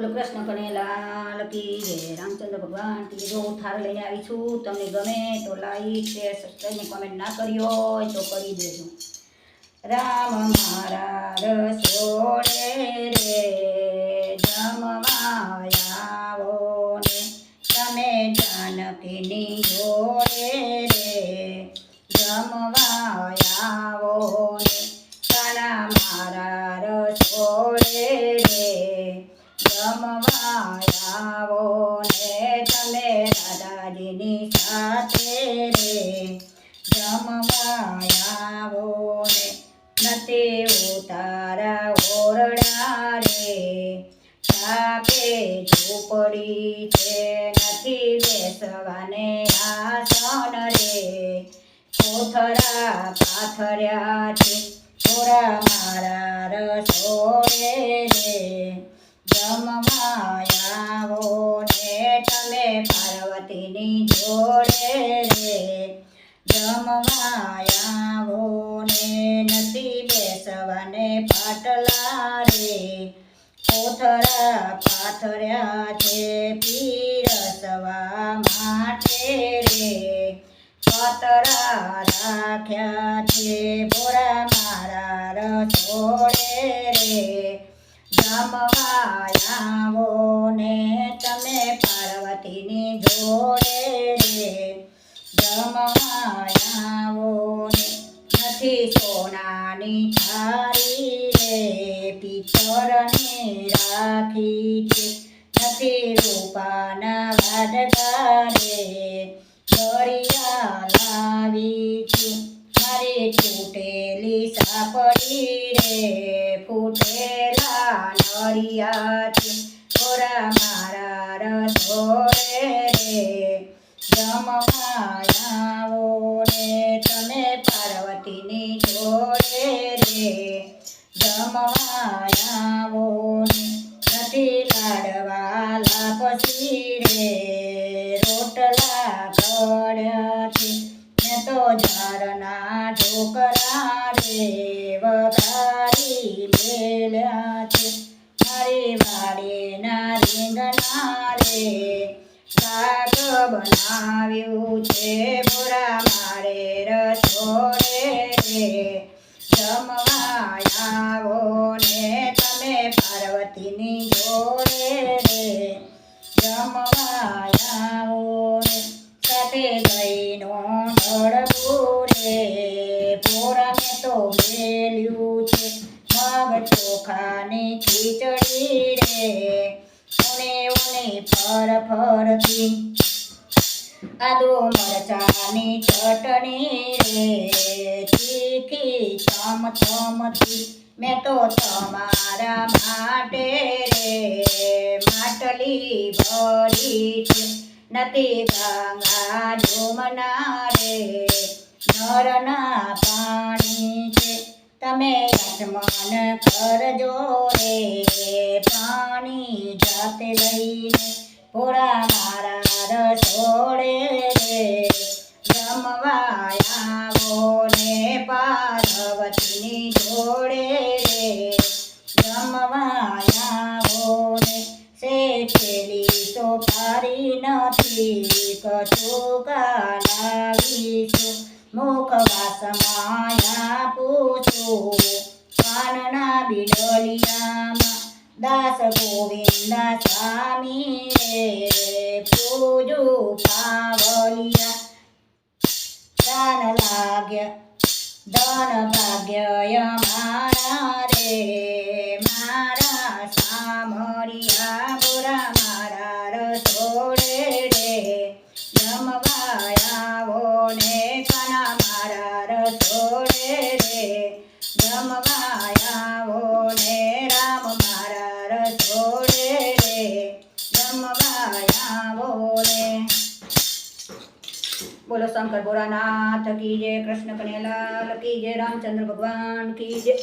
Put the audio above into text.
બોલો, કૃષ્ણ કનેલા કી જય, રામચંદ્ર ભગવાન કી જો હું થાર લઈને આવી છું, તમને ગમે તો લાઈક શેર સબસ્ક્રાઈબ કોમેન્ટ ના કર્યો હોય તો કરી દેજો. રામ મારા રસોડે રે જમવા આવો ને તમે જાનકીની જોડે રે જમવા આવો ને તારા મારા રસોડે રે. જમવા આવો ને તમે દાદાજીની સાથે રે જમવા આવો ને નથી ઉતારા ઓરડા રે છે નથી બેસવાને આસન રે કોથરા પાથર્યા છે મારા રસોડે રે. જમવા આવો ને તમે પાર્વતીની જોડે રે જમવા આવો ને નથી બેસવાને પાટલા રે કોથરા પાથર્યા છે પીરસવા માટે રે પતરા રાખ્યા છે બોરા મારા રસોડે રે જમવા ને તમે પાર્વતીની જોડે રે જમવા ને નથી સોનાની થાળી રે પિત્તરની રાખી છે. નથી રૂપાના વાડકા રે દરિયા લાવી છું. મારી ફૂટેલી સાપડી રે ફૂટેલા નરિયાથી થોડા મારા રસોડે રે જમવા રે તમે પાર્વતીની જોડે રે જમવા આવો નથી લાડવા લાપસી રે રોટલા ઘડ્યાથી મેં તો ઝાડના ઢોકરા રે વઘારી મેલ્યા છે મારી વાડીના રીંગણા રે શાક બનાવ્યું છે. બોરા મારે રસોડે રે. જમવા આવો ને તમે પાર્વતીની જોડે રે. જમવા સાથે ચોખાની ખીચડી રે. ઉને ઉને ફર ફરતી આદુ મરચાની ચટણી રે. તીખી ચમ ચમતી મેં તો તમારા માટે રે. માટલી ભરી છે. નથી ગંગા જુમના રે. નરના પાણી તમે યજમાન કરજો રે પાણી જાતે લઈને પૂરા મારા રસોડે રે જમવા આવો ને પાર્વતીની જોડે રે જમવા આવો શેઠેલી સોપારી નથી કચુકા લાવીશું. મુખવાસમાં આપું છું કાનના બિડલિયામાં દાસ ગોવિંદ સ્વામી રે પૂજુ પાવલિયા દાન લાગ્ય દાન ભાગ્ય મારા રે મારા સામરિયા ને બોલો શંકર ભોળાનાથ કી જય કૃષ્ણ કનૈયાલાલ કી જય રામચંદ્ર ભગવાન કી જય.